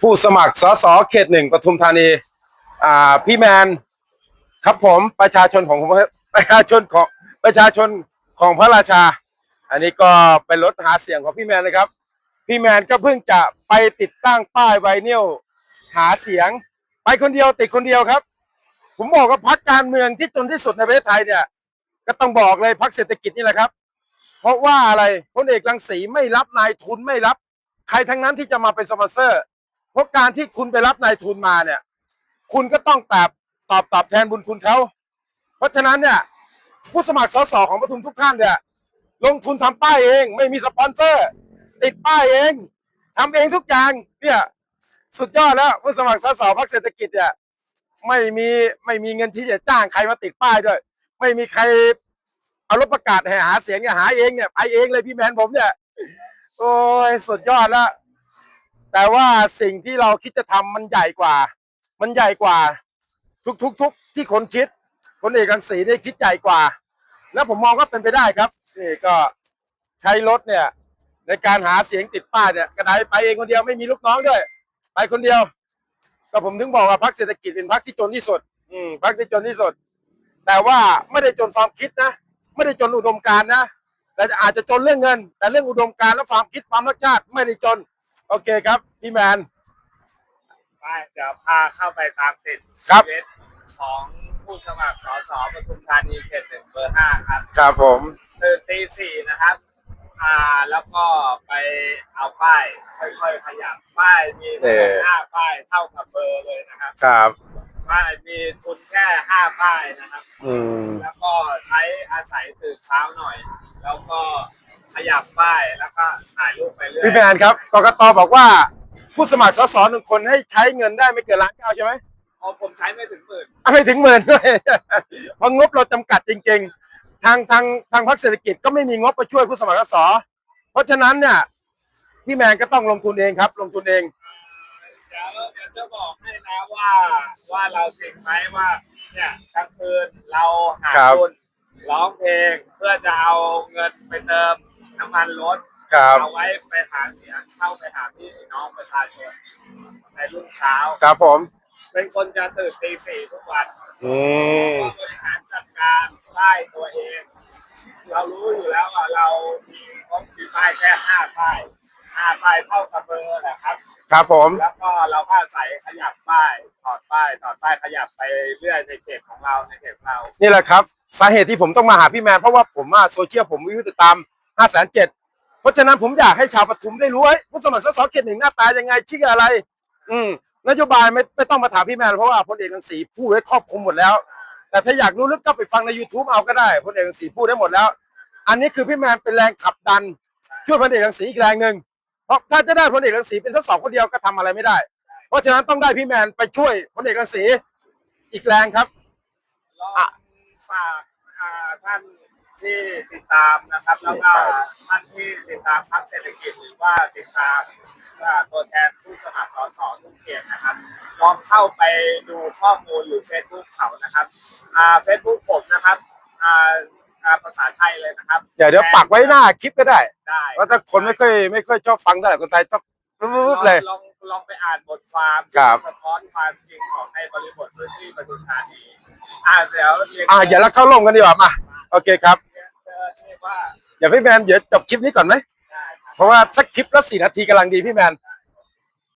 ผู้สมัครสสเขตหนึ่งปทุมธานี อ่า พี่แมน ครับผมประชาชนของผมประชาชนของประชาชนของพระราชา อันนี้ก็เป็นรถหาเสียงของพี่แมนเลยครับ พี่แมนก็เพิ่งจะไปติดตั้งป้ายไวนิลหาเสียง ไปคนเดียวติดคนเดียวครับ ผมบอกว่าพักการเมืองที่จนที่สุดในประเทศไทยเนี่ย ก็ต้องบอกเลยพักเศรษฐกิจนี่แหละครับ เพราะว่าอะไรพลเอกรังสีไม่รับนายทุนไม่รับ ใครทั้งนั้นที่จะมาเป็นสปอนเซอร์ ราะการที่คุณไปรับนายทุนมาเนี่ย คุณก็ต้องตอบตอบตอบแทนบุญคุณเขาเพราะฉะนั้นเนี่ย ผู้สมัครสสของปทุมทุกท่านเนี่ย ลงทุนทำป้ายเอง ไม่มีสปอนเซอร์ ติดป้ายเองทำเองทุกอย่างเนี่ยสุดยอดแล้วผู้สมัครสสพรรคเศรษฐกิจเนี่ยไม่มีไม่มีเงินที่จะจ้างใครมาติดป้ายด้วย ไม่มีใครเอารถประกาศให้หาเสียงเนี่ยหาเองเนี่ยไปเองเลยพี่แมนผมเนี่ย โอ้ยสุดยอดแล้ว แต่ว่าสิ่งที่เราคิดจะทำมันใหญ่กว่า มันใหญ่กว่า ทุกทุกทุกที่คนคิด คนเอกรังสีนี่คิดใหญ่กว่า แล้วผมมองว่าเป็นไปได้ครับนี่ก็ใช้รถเนี่ย ในการหาเสียงติดป้ายเนี่ยกระไดไปเองคนเดียวไม่มีลูกน้องด้วย ไปคนเดียว ก็ผมถึงบอกว่าพรรคเศรษฐกิจเป็นพรรคที่จนที่สุด อืมพรรคที่จนที่สุด แต่ว่าไม่ได้จนความคิดนะไม่ได้จนอุดมการณ์นะแต่อาจจะจนเรื่องเงิน แต่เรื่องอุดมการณ์และความคิดความรักชาติไม่ได้จน โอเคครับพี่แมน ไปเดี๋ยวพาเข้าไปตามติดครับ ชีวิตของผู้สมัครสสปทุมธานีเขตหนึ่งเบอร์ห้าครับครับผมตื่นตีสี่นะครับอ่าแล้วก็ไปเอาป้ายค่อยๆขยับป้ายมีทั้งหมดห้าป้ายเท่ากับเบอร์เลยนะครับครับ ป้ายมีทุนแค่ห้าป้ายนะครับ อืม แล้วก็ใช้อาศัยตื่นเช้าหน่อย แล้วก็ ขยับป้ายแล้วก็ถ่ายรูปไปเรื่อยพี่แมนครับกกตบอกว่า ผู้สมัครสสหนึ่งคนให้ใช้เงินได้ไม่เกินล้านเก้าใช่ไหมอ๋อผมใช้ไม่ถึงหมื่นไม่ถึงหมื่นด้วยเพราะงบเราจำกัดจริง ๆ ทางทางทางพรรคเศรษฐกิจก็ไม่มีงบไปช่วยผู้สมัครสสเพราะฉะนั้นเนี่ยพี่แมนก็ต้องลงทุนเองครับ ลงทุนเอง เดี๋ยวเดี๋ยวจะบอกให้นะว่าว่าเราจริงไหมว่า เนี่ยกลางคืนเราหาครับ ทุนร้องเพลงเพื่อจะเอาเงินไปเติม น้ำมันรถครับ เอาไว้ไปหาเสียงเข้าไปหาพี่น้องประชาชนในรุ่งเช้า ครับผม เป็นคนจะตื่นตีสี่ทุกวันอืมก็บริหารจัดการได้ตัวเอง เรารู้อยู่แล้วว่าเรามีงบมีป้ายแค่ห้าป้ายห้าป้ายเท่ากับเบอร์แหละครับ ครับผม แล้วก็เราก็ใส่ขยับป้ายถอดป้ายถอดป้ายขยับไปเรื่อยในเขตของเราในเขตของเรา นี่แหละครับ สาเหตุที่ผมต้องมาหาพี่แมนเพราะว่าผมมาโซเชียลผมมีผู้ติดตาม ห้าแสนเจ็ดเพราะฉะนั้นผมอยากให้ชาวปทุมได้รู้ว่าผู้สมัครสสเขตหนึ่งหน้าตายังไงชื่ออะไร อืมนโยบายไม่ไม่ต้องมาถามพี่แมนเพราะว่าพลเอกรังสีพูดไว้ครอบคลุมหมดแล้ว แต่ถ้าอยากรู้ลึกก็ไปฟังใน YouTube เอาก็ได้พลเอกรังสีพูดได้หมดแล้ว อันนี้คือพี่แมนเป็นแรงขับดันช่วยพลเอกรังสีอีกแรงหนึ่งเพราะถ้าจะได้พลเอกรังสีเป็นทั้งสองคนเดียวก็ทำอะไรไม่ได้ เพราะฉะนั้นต้องได้พี่แมนไปช่วยพลเอกรังสีอีกแรงครับฝากท่าน ที่ติดตามนะครับ แล้วก็ท่านที่ติดตามพรรคเศรษฐกิจหรือว่าติดตามอ่าตัวแทนผู้สมัครสสทุกเขตนะครับลองเข้าไปดูข้อมูลหรือเฟซบุ๊กเขานะครับอ่าเฟซบุ๊กผมนะครับอ่าอ่าภาษาไทยเลยนะครับเดี๋ยวเดี๋ยวปักไว้หน้าคลิปก็ได้ได้เพราะถ้าคนไม่ค่อยไม่ค่อยชอบฟังได้คนไทยชอบปุ๊บๆเลยลองลองไปอ่านบทความครับสะท้อนความจริงของในบริบทพื้นที่ปทุมธานีอ่าเดี๋ยวเรียนอ่าอย่าเราเข้าร่มกันดีกว่ามาโอเคครับเชิ ญที่ว่าอย่าพี่แมนเดี๋ยวจบคลิปนี้ก่อนไหมได้ครับเพราะว่าสักคลิปละสี่นาทีกำลังดีพี่แมน